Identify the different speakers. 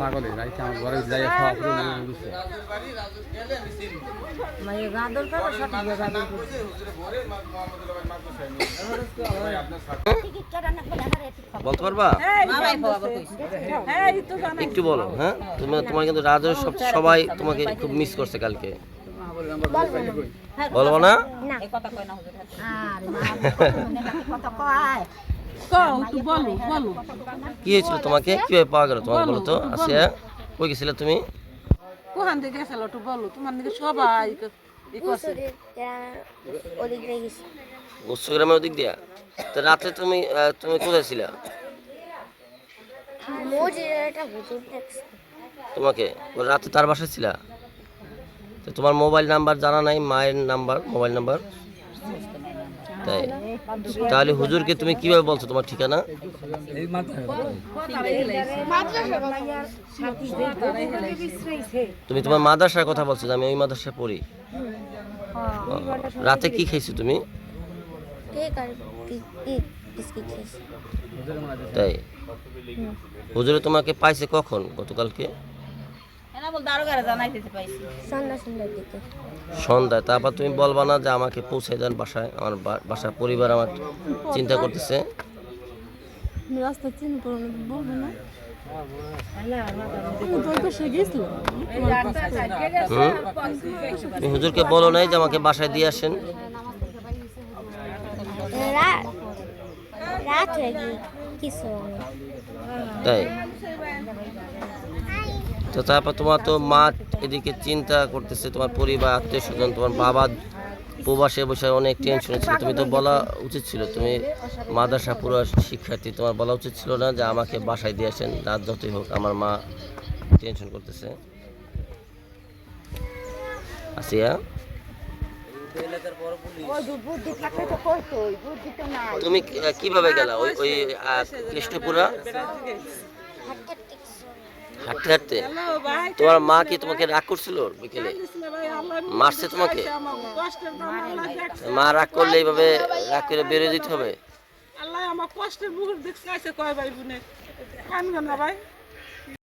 Speaker 1: পাগলে রাইতে আমার ঘরে যাই খাওয়া পুরো গেছে
Speaker 2: মানে গাদর সঠিক
Speaker 3: বলতে পারবা? একটু বলো হ্যাঁ? তুমি তোমার কিন্তু রাজের সব সবাই তোমাকে খুব মিস করছে কালকে। বলব না?
Speaker 2: আর
Speaker 3: কি হয়েছিল তোমাকে? কীভাবে পাওয়া গেল তোমাকে বলো তো? আসিয়া? কই গেছিলে তুমি?
Speaker 4: কোহান থেকে গেছিল একটু বলো। তোমার নাকি সবাই ই করছে
Speaker 5: ওদিক দিয়ে?
Speaker 3: তো রাতে তুমি তুমি কোথায় ছিলা? তোমাকে? রাতে তার বাসায় ছিলা? তো তোমার মোবাইল নাম্বার জানা নাই মায়ের নাম্বার মোবাইল নাম্বার? তাই। তাহলে হুজুরকে তুমি কীভাবে বলছো তোমার ঠিকানা? তুমি তোমার মাদ্রাসার কথা বলছো আমি ওই মাদ্রাসায় পড়ি। রাতে কি খাইছো তুমি? তাই। হুজুরে তোমাকে পাইছে কখন? গতকালকে? সন্ধ্যায় তারপর তুমি বলবা না যে আমাকে পৌঁছে দেন বাসায় আমার বাসার পরিবার আমার চিন্তা করতেছে।
Speaker 4: রাস্তা চিনি বলব না।
Speaker 3: তুমি হুজুরকে বলো নাই যে আমাকে বাসায় দিয়ে আসেন?
Speaker 5: হয়ে।
Speaker 3: তাই? তো তারপর তোমার তো মা এদিকে চিন্তা করতেছে তোমার পরিবার আত্মীয় স্বজন তোমার বাবা প্রবাসে বসে অনেক টেনশন ছিল। তুমি তো বলা উচিত ছিল তুমি মাদ্রাসা পুরো শিক্ষার্থী তোমার বলা উচিত ছিল না যে আমাকে বাসায় দিয়ে আসেন রাত যতই হোক আমার মা টেনশন করতেছে। আসিয়া? তুমি কীভাবে গেলা? ওই ওই কৃষ্ণপুরা? হাঁটতে হাঁটতে? তোমার মা কি তোমাকে রাগ করছিল বিকেলে? মারছে তোমাকে? মা রাগ করলে এইভাবে রাগ করে বেরিয়ে দিতে হবে?
Speaker 4: আল্লাহ আমার কষ্টের মুখ দেখছে কয় ভাই বোনে। কানবেন না ভাই।